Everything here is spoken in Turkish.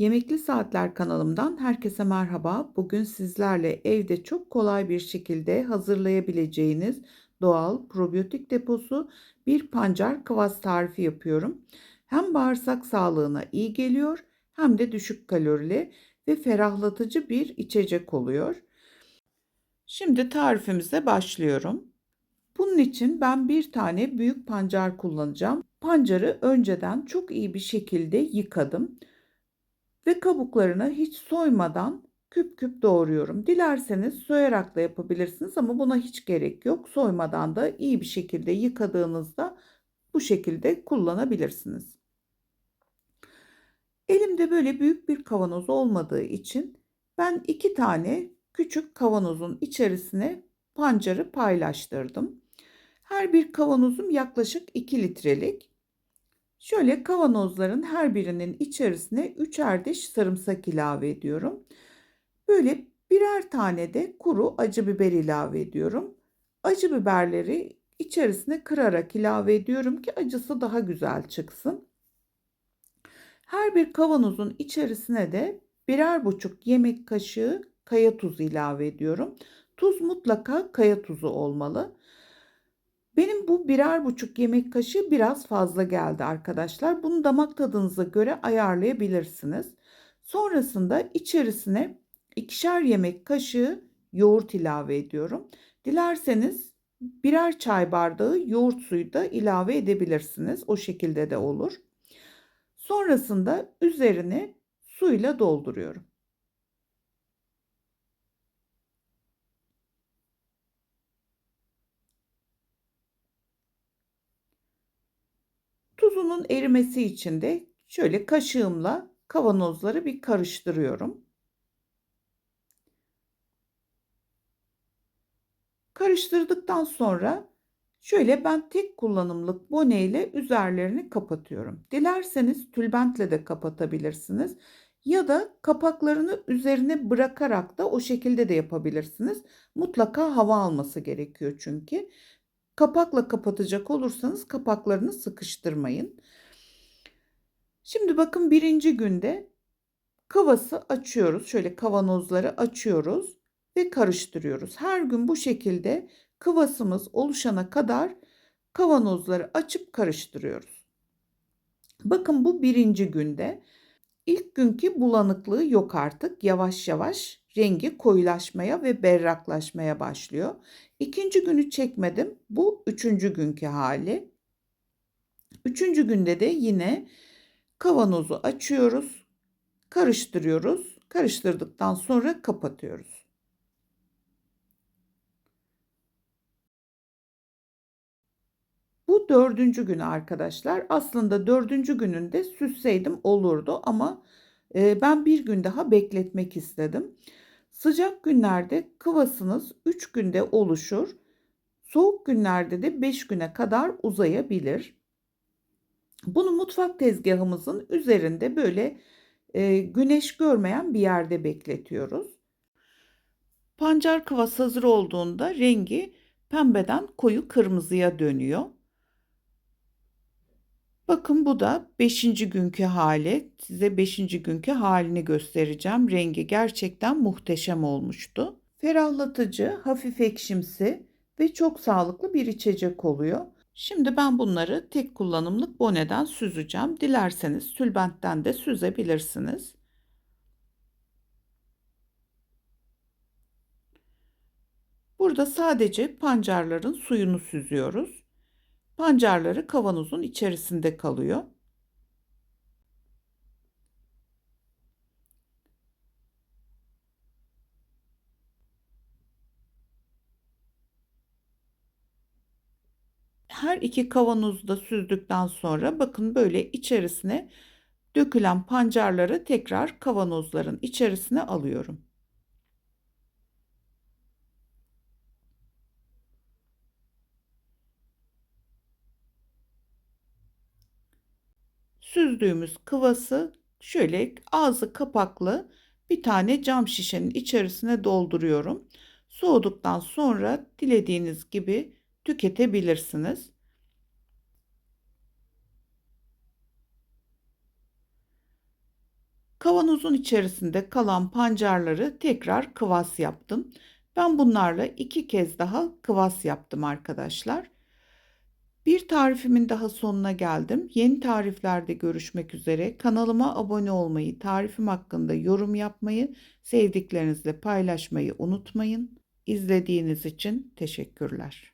Yemekli Saatler kanalımdan herkese merhaba. Bugün sizlerle evde çok kolay bir şekilde hazırlayabileceğiniz doğal probiyotik deposu bir pancar kıvas tarifi yapıyorum. Hem bağırsak sağlığına iyi geliyor hem de düşük kalorili ve ferahlatıcı bir içecek oluyor. Şimdi tarifimize başlıyorum. Bunun için ben bir tane büyük pancar kullanacağım. Pancarı önceden çok iyi bir şekilde yıkadım ve kabuklarını hiç soymadan küp küp doğruyorum. Dilerseniz soyarak da yapabilirsiniz ama buna hiç gerek yok. Soymadan da iyi bir şekilde yıkadığınızda bu şekilde kullanabilirsiniz. Elimde böyle büyük bir kavanoz olmadığı için ben iki tane küçük kavanozun içerisine pancarı paylaştırdım. Her bir kavanozum yaklaşık 2 litrelik. Şöyle kavanozların her birinin içerisine üçer diş sarımsak ilave ediyorum. Böyle birer tane de kuru acı biber ilave ediyorum. Acı biberleri içerisine kırarak ilave ediyorum ki acısı daha güzel çıksın. Her bir kavanozun içerisine de birer buçuk yemek kaşığı kaya tuzu ilave ediyorum. Tuz mutlaka kaya tuzu olmalı. Benim bu birer buçuk yemek kaşığı biraz fazla geldi arkadaşlar. Bunu damak tadınıza göre ayarlayabilirsiniz. Sonrasında içerisine ikişer yemek kaşığı yoğurt ilave ediyorum. Dilerseniz birer çay bardağı yoğurt suyu da ilave edebilirsiniz. O şekilde de olur. Sonrasında üzerine suyla dolduruyorum. Tuzunun erimesi için de şöyle kaşığımla kavanozları bir karıştırıyorum. Karıştırdıktan sonra şöyle ben tek kullanımlık bone ile üzerlerini kapatıyorum. Dilerseniz tülbentle de kapatabilirsiniz ya da kapaklarını üzerine bırakarak da o şekilde de yapabilirsiniz. Mutlaka hava alması gerekiyor çünkü. Kapakla kapatacak olursanız kapaklarını sıkıştırmayın. Şimdi bakın birinci günde kavası açıyoruz. Şöyle kavanozları açıyoruz ve karıştırıyoruz. Her gün bu şekilde kıvasımız oluşana kadar kavanozları açıp karıştırıyoruz. Bakın bu birinci günde ilk günkü bulanıklığı yok artık. Yavaş yavaş rengi koyulaşmaya ve berraklaşmaya başlıyor. İkinci günü çekmedim. Bu üçüncü günkü hali. Üçüncü günde de yine kavanozu açıyoruz. Karıştırıyoruz. Karıştırdıktan sonra kapatıyoruz. Bu dördüncü günü arkadaşlar. Aslında dördüncü gününde süsseydim olurdu ama ben bir gün daha bekletmek istedim. Sıcak günlerde kıvasınız 3 günde oluşur. Soğuk günlerde de 5 güne kadar uzayabilir. Bunu mutfak tezgahımızın üzerinde böyle e, güneş görmeyen bir yerde bekletiyoruz. Pancar kıvası hazır olduğunda rengi pembeden koyu kırmızıya dönüyor. Bakın bu da 5. günkü hali. Size 5. günkü halini göstereceğim. Rengi gerçekten muhteşem olmuştu. Ferahlatıcı, hafif ekşimsi ve çok sağlıklı bir içecek oluyor. Şimdi ben bunları tek kullanımlık boneden süzeceğim. Dilerseniz tülbentten de süzebilirsiniz. Burada sadece pancarların suyunu süzüyoruz. Pancarları kavanozun içerisinde kalıyor. Her iki kavanozu da süzdükten sonra bakın böyle içerisine dökülen pancarları tekrar kavanozların içerisine alıyorum. Süzdüğümüz kıvası şöyle ağzı kapaklı bir tane cam şişenin içerisine dolduruyorum. Soğuduktan sonra dilediğiniz gibi tüketebilirsiniz. Kavanozun içerisinde kalan pancarları tekrar kıvas yaptım. Ben bunlarla iki kez daha kıvas yaptım arkadaşlar. Bir tarifimin daha sonuna geldim. Yeni tariflerde görüşmek üzere. Kanalıma abone olmayı, tarifim hakkında yorum yapmayı, sevdiklerinizle paylaşmayı unutmayın. İzlediğiniz için teşekkürler.